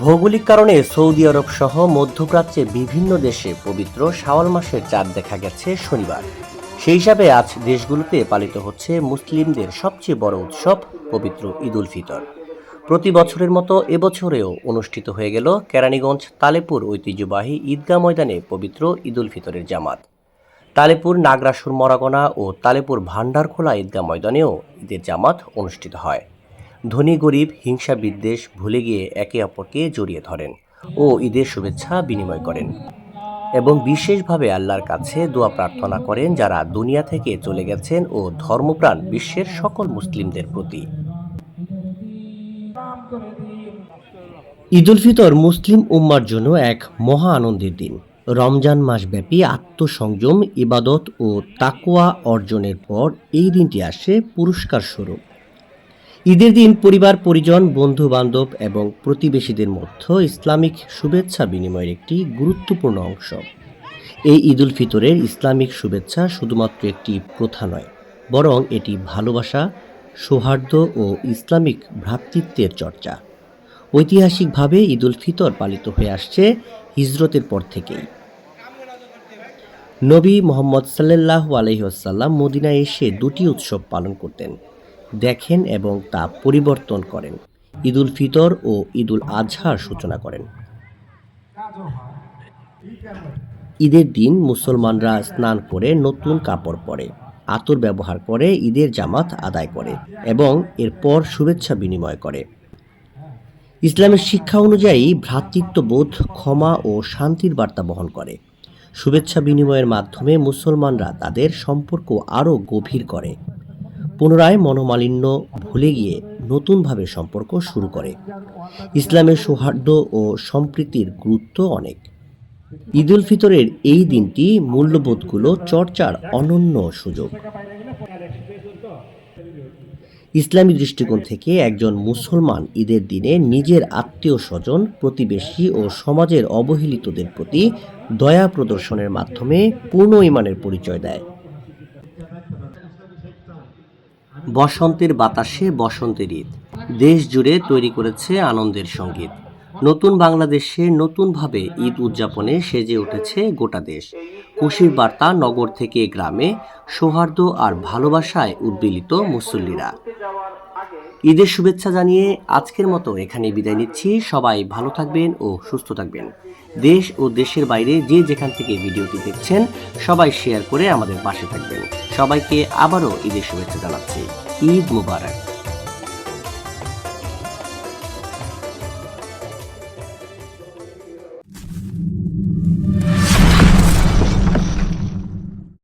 ভৌগোলিক কারণে সৌদি আরব সহ মধ্যপ্রাচ্যে বিভিন্ন দেশে পবিত্র শাওয়াল মাসের চাঁদ দেখা গেছে শনিবার। সেই হিসাবে আজ দেশগুলোতে পালিত হচ্ছে মুসলিমদের সবচেয়ে বড় উৎসব পবিত্র ঈদুল ফিতর। প্রতি বছরের মতো এবছরেও অনুষ্ঠিত হয়ে গেল কেরানীগঞ্জ তালেপুর ঐতিহ্যবাহী ঈদগাহ ময়দানে পবিত্র ঈদুল ফিতরের জামাত। তালেপুর নাগরাসুর মরাগনা ও তালেপুর ভান্ডারখোলা ঈদগাহ ময়দানেও ঈদের জামাত অনুষ্ঠিত হয়। ধনী গরিব হিংসা বিদ্বেষ ভুলে গিয়ে একে অপরকে জড়িয়ে ধরেন ও ঈদের শুভেচ্ছা বিনিময় করেন এবং বিশেষভাবে আল্লাহর কাছে দোয়া প্রার্থনা করেন যারা দুনিয়া থেকে চলে গেছেন ও ধর্মপ্রাণ বিশ্বের সকল মুসলিমদের প্রতি। ঈদুল ফিতর মুসলিম উম্মার জন্য এক মহা আনন্দের দিন। রমজান মাসব্যাপী আত্মসংযম, ইবাদত ও তাকোয়া অর্জনের পর এই দিনটি আসে পুরস্কার স্বরূপ। ঈদের দিন পরিবার, পরিজন বন্ধু বান্ধব এবং প্রতিবেশীদের মধ্যে ইসলামিক শুভেচ্ছা বিনিময়ের একটি গুরুত্বপূর্ণ অংশ। এই ঈদুল ফিতরের ইসলামিক শুভেচ্ছা শুধুমাত্র একটি প্রথা নয়, বরং এটি ভালোবাসা, সৌহার্দ্য ও ইসলামিক ভ্রাতৃত্বের চর্চা। ঐতিহাসিকভাবে ঈদুল ফিতর পালিত হয়ে আসছে হিজরতের পর থেকেই। নবী মোহাম্মদ সাল্লাহ আলহিহাসাল্লাম মদিনায় এসে দুটি উৎসব পালন করতেন। দেখেন এবং তা পরিবর্তন করেন। ঈদুল ফিতর ও ঈদুল আজহার সূচনা করেন। ঈদের দিন মুসলমানরা স্নান করে নতুন কাপড় পরে, আতর ব্যবহার করে ঈদের জামাত আদায় করে এবং এরপর শুভেচ্ছা বিনিময় করে। ইসলামের শিক্ষা অনুযায়ী ভ্রাতৃত্ববোধ, ক্ষমা ও শান্তির বার্তা বহন করে। শুভেচ্ছা বিনিময়ের মাধ্যমে মুসলমানরা তাদের সম্পর্ক আরও গভীর করে। পুনরায় মনোমালিন্য ভুলে গিয়ে নতুনভাবে সম্পর্ক শুরু করে। ইসলামের সৌহার্দ্য ও সম্প্রীতির গুরুত্ব অনেক। ঈদুল ফিতরের এই দিনটি মূল্যবোধগুলো চর্চার অনন্য সুযোগ। ইসলামী দৃষ্টিকোণ থেকে একজন মুসলমান ঈদের দিনে নিজের আত্মীয় স্বজন প্রতিবেশী ও সমাজের অবহেলিতদের প্রতি দয়া প্রদর্শনের মাধ্যমে পূর্ণ ইমানের পরিচয় দেয়। বসন্তের বাতাসে বসন্তের ঈদ। দেশ জুড়ে তৈরি করেছে আনন্দের সংগীত। নতুন বাংলাদেশে নতুনভাবে ঈদ উদযাপনে সেজে উঠেছে গোটা দেশ। খুশির বার্তা নগর থেকে গ্রামে সৌহার্দ্য আর ভালোবাসায় উদ্বেলিত মুসল্লিরা। ঈদের শুভেচ্ছা জানিয়ে আজকের মতো এখানে বিদায় নিচ্ছি। সবাই ভালো থাকবেন ও সুস্থ থাকবেন। দেশ ও দেশের বাইরে যে যেখান থেকে ভিডিওটি দেখছেন, সবাই শেয়ার করে আমাদের পাশে থাকবেন। সবাইকে আবারও ঈদের শুভেচ্ছা জানাচ্ছি। ঈদ মুবারক।